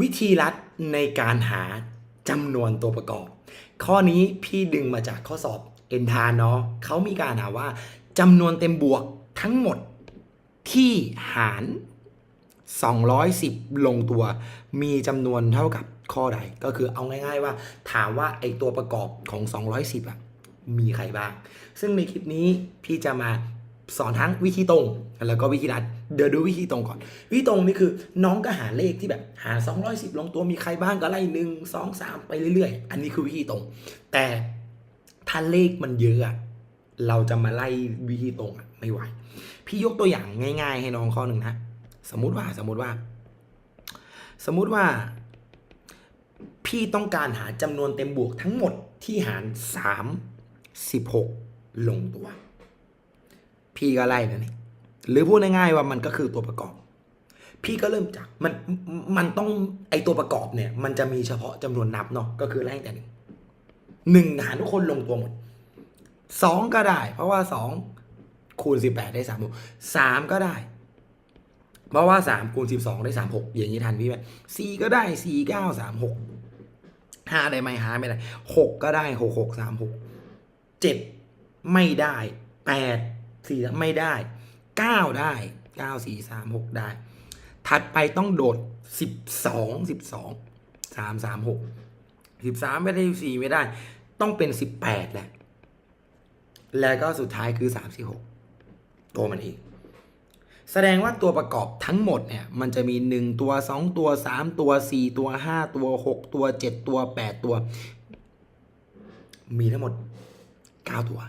วิธีลัดในการหาจำนวนตัวประกอบ ข้อนี้พี่ดึงมาจากข้อสอบเอ็นทานเนาะเขามีการหาว่าจำนวนเต็มบวกทั้งหมดที่หาร 210 ลงตัว มีจำนวนเท่ากับข้อใด ก็คือเอาง่าย ๆว่า ถามว่าไอตัวประกอบของ 210อะมีใครบ้าง ซึ่งในคลิปนี้พี่จะมา สอนทั้งวิธีตรง แล้วก็วิธีรัดเดี๋ยวดูวิธีตรงก่อน วิธีตรงนี่คือน้องก็หาเลขที่แบบหา 210 ลงตัวมีใครบ้างก็ไล่หนึ่งสองสามไปเรื่อยๆ อันนี้คือวิธีตรง แต่ถ้าเลขมันเยอะเราจะมาไล่วิธีตรงไม่ไหว พี่ยกตัวอย่างง่าย ๆ ให้น้องข้อหนึ่งนะสมมุติว่าสมมุติว่า สมมุติว่า พี่ต้องการหาจำนวนเต็มบวกทั้งหมดที่หาร 3 16 ลงตัว พี่ก็ไล่นะนี่หรือพูดง่ายๆว่ามันก็คือตัวประกอบ พี่ก็เริ่มจากมันมันต้องไอตัวประกอบเนี่ย มันจะมีเฉพาะจำนวนนับเนาะก็คือไล่แต่หนึ่งหนึ่งหารทุกคนลงตัวหมดสองก็ได้ เพราะว่าสองคูณสิบแปดได้สามหกสามก็ได้ เพราะว่าสามคูณสิบสองได้สามหกอย่างนี้ทันพี่ไหมสี่ก็ได้สี่เก้าสามหกห้าได้ไหมห้าไม่ได้หกก็ได้หกหกสามหกเจ็ดไม่ได้แปด สี่ไม่ได้เก้าได้เก้าสี่สามหกได้ ถัดไปต้องโดดสิบสองสิบสองสามสามหกสิบสามไม่ได้สี่ไม่ได้ ต้องเป็นสิบแปดแหละ แล้วก็สุดท้ายคือสามสี่หกตัวมันเองแสดงว่าตัวประกอบทั้งหมดเนี่ยมันจะมี 1 ตัว 2 ตัว 3 ตัว 4 ตัว 5 ตัว 6 ตัว 7 ตัว 8 ตัว มีทั้งหมด 9 ตัว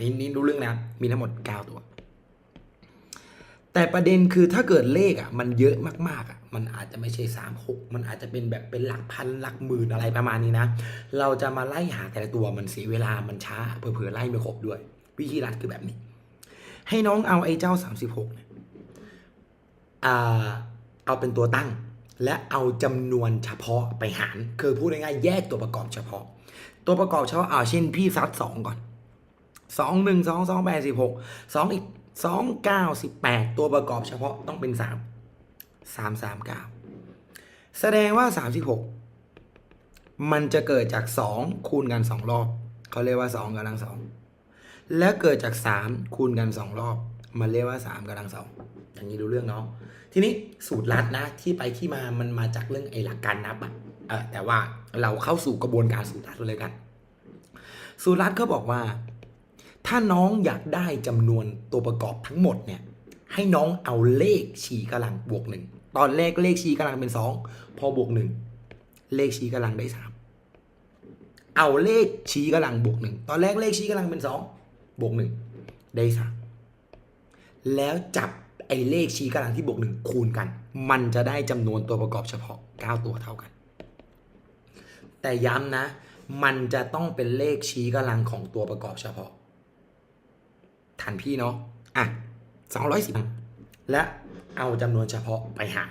นี่นี่รู้เรื่องนะมีทั้งหมด 9 ตัว แต่ประเด็นคือถ้าเกิดเลขอะ มันเยอะมากๆอะ มันอาจจะไม่ใช่3 6มันอาจจะเป็นแบบเป็นหลักพันหลักหมื่นอะไรประมาณนี้นะ เราจะมาไล่หาแต่ละตัวมันเสียเวลามันช้าเผื่อๆไล่ไม่ครบด้วย วิธีรัดคือแบบนี้ ให้น้องเอาไอ้เจ้า 36เนี่ยเอาเป็นตัวตั้ง และเอาจำนวนเฉพาะไปหาร คือพูดง่ายๆแยกตัวประกอบเฉพาะ ตัวประกอบเฉพาะเอาเช่นพี่ซัดสองก่อน สองหนึ่งสองสองแปดสิบหกสองอีกสองเก้าสิบแปดตัวประกอบเฉพาะต้องเป็นสามสามสามเก้าแสดงว่าสามสิบหกมันจะเกิดจากสองคูณกันสองรอบเขาเรียกว่าสองกำลังสองแล้วเกิดจาก3คูณกัน2รอบ มันเรียกว่า3กำลังสองอย่างนี้รู้เรื่องเนาะทีนี้สูตรลัดนะที่ไปที่มามันมาจากเรื่องไอ้หลักการนับอะเออแต่ว่าเราเข้าสู่กระบวนการสูตรลัดเลยกัน สูตรลัดเขาบอกว่า ถ้าน้องอยากได้จำนวนตัวประกอบทั้งหมดเนี่ยให้น้องเอาเลขชี้กำลังบวกหนึ่งตอนแรกเลขชี้กำลังเป็น2พอบวกหนึ่งเลขชี้กำลังได้3เอาเลขชี้กำลังบวกหนึ่งตอนแรกเลขชี้กำลังเป็น2บวกหนึ่งได้สามแล้วจับไอ้เลขชี้กำลังที่บวกหนึ่งคูณกัน มันจะได้จำนวนตัวประกอบเฉพาะ 9 ตัวเท่ากัน แต่ย้ำนะ มันจะต้องเป็นเลขชี้กำลังของตัวประกอบเฉพาะ ทันพี่เนาะอะ210และเอาจำนวนเฉพาะไปหาร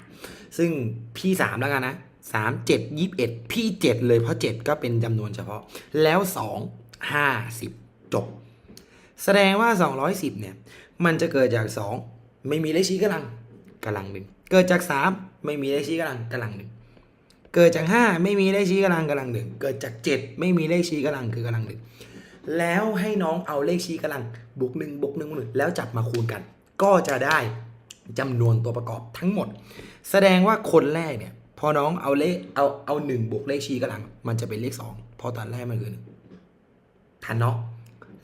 ซึ่งพี่3แล้วกันนะ3 7 21พี่7เลยเพราะ7ก็เป็นจำนวนเฉพาะ แล้ว2 50จบ แสดงว่า210เนี่ย มันจะเกิดจาก2ไม่มีเลขชี้กำลังกำลังหนึ่งเกิดจาก3ไม่มีเลขชี้กำลังกำลังหนึ่งเกิดจาก5ไม่มีเลขชี้กำลังกำลังหนึ่งเกิดจาก7ไม่มีเลขชี้กำลังคือกำลังหนึ่ง แล้วให้น้องเอาเลขชี้กำลังบวกหนึ่งบวกหนึ่งบวกหนึ่งแล้วจับมาคูณกัน ก็จะได้จำนวนตัวประกอบทั้งหมด แสดงว่าคนแรกเนี่ยพอน้องเอาเลขเอาเอาหนึ่งบวกเลขชี้กำลัง มันจะเป็นเลขสองพราะตอนแรกมันคือหนึ่งทันเนาะ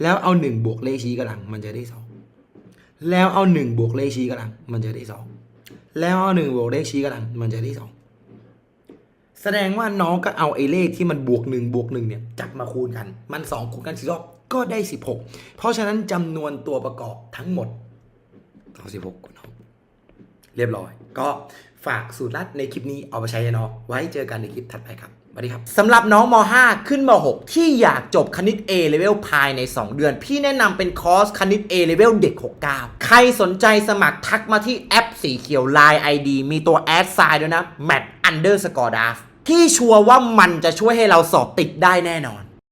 แล้วเอาหนึ่งบวกเลขชี้กำลัง มันจะได้สองแล้วเอาหนึ่งบวกเลขชี้กำลัง มันจะได้สองแล้วเอาหนึ่งบวกเลขชี้กำลัง มันจะได้สอง แสดงว่าน้องก็เอาไอ้เลขที่มันบวกหนึ่งบวกหนึ่งเนี่ยจับมาคูณกัน มันสองคูณกันสี่รอบก็ได้สิบหกเพราะฉะนั้นจำนวนตัวประกอบทั้งหมดเอาสิบหกคูณน้องเรียบร้อย ก็ฝากสูตรลัดในคลิปนี้เอาไปใช้เนาะไว้เจอกันในคลิปถัดไปครับสวัสดีครับสำหรับน้องม .5 ขึ้นม .6 ที่อยากจบคณิต A level ภายใน 2 เดือน พี่แนะนำเป็นคอร์สคณิต A level เด็ก 69 ใครสนใจสมัครทักมาที่แอปสีเขียว Line ID มีตัวแอดไซน์ด้วยนะ mat underscore d a f ที่ชัวร์ว่ามันจะช่วยให้เราสอบติดได้แน่นอน